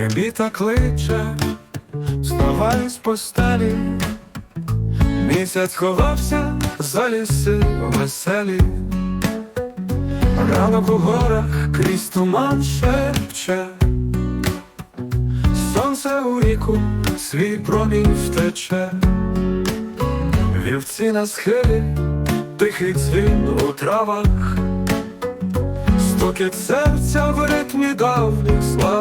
Трембіта кличе, вставай з постелі, місяць ховався за ліси веселі, ранок у горах крізь туман шепче, сонце у ріку свій промінь втече, вівці на схилі, тихий дзвін у травах. Стукіт серця в ритмі давніх славних,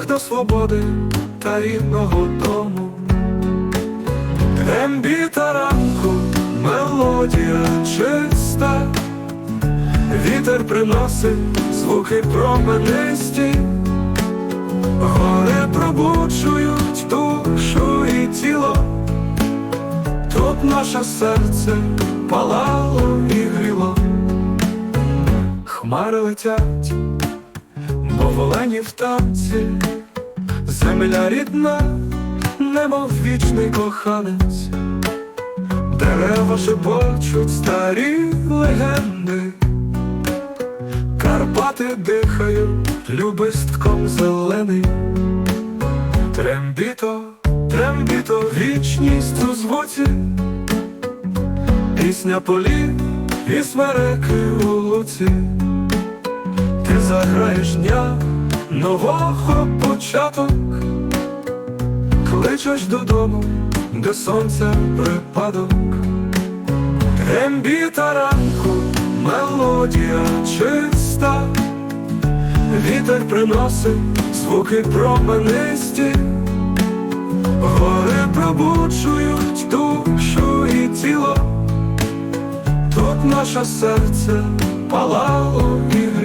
шлях до свободи та рідного дому, Трембіта ранку, мелодія чиста, вітер приносить звуки променисті, гори пробуджують душу і тіло. Тут наше серце палало і гріло, хмари летять, бо волені в танці, земля рідна, немов вічний коханець, дерева шепочуть старі легенди, Карпати дихають любистком зелений. Трембіто, трембіто, вічність у звуці, пісня полі і смереки у луці, ти заграєш дня нового початок, кличеш додому, де сонце припадок, трембіта ранку, мелодія чиста. Вітер приносить звуки променисті, гори пробуджують душу і тіло, тут наше серце палало і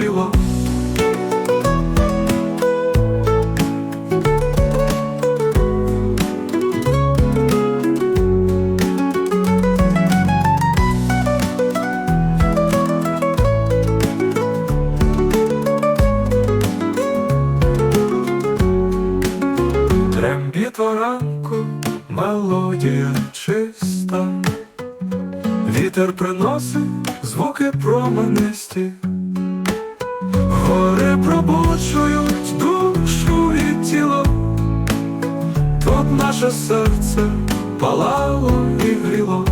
гріло. Ранку, мелодія чиста, вітер приносить звуки променисті, гори пробуджують душу і тіло, тут наше серце палало і гріло.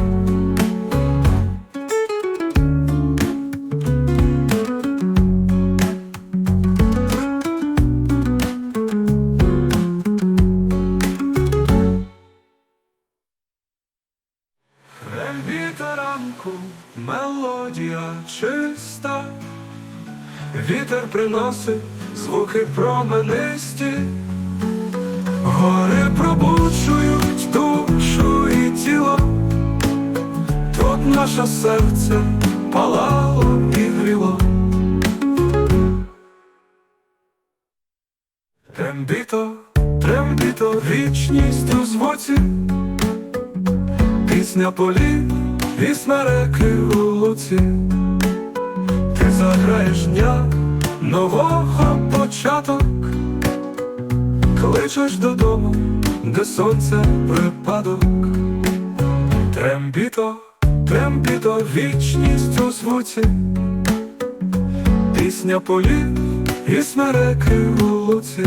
Ранку, мелодія чиста, вітер приносить звуки променисті, гори пробуджують душу і тіло, тут наше серце палало і гріло. Трембіто, трембіто, вічність у звуці. Пісня полі і смереки у луці, ти заграєш дня нового початок, кличеш додому, де сонце припадок, трембіто, трембіто, вічність у звуці, пісня полі і смереки у луці.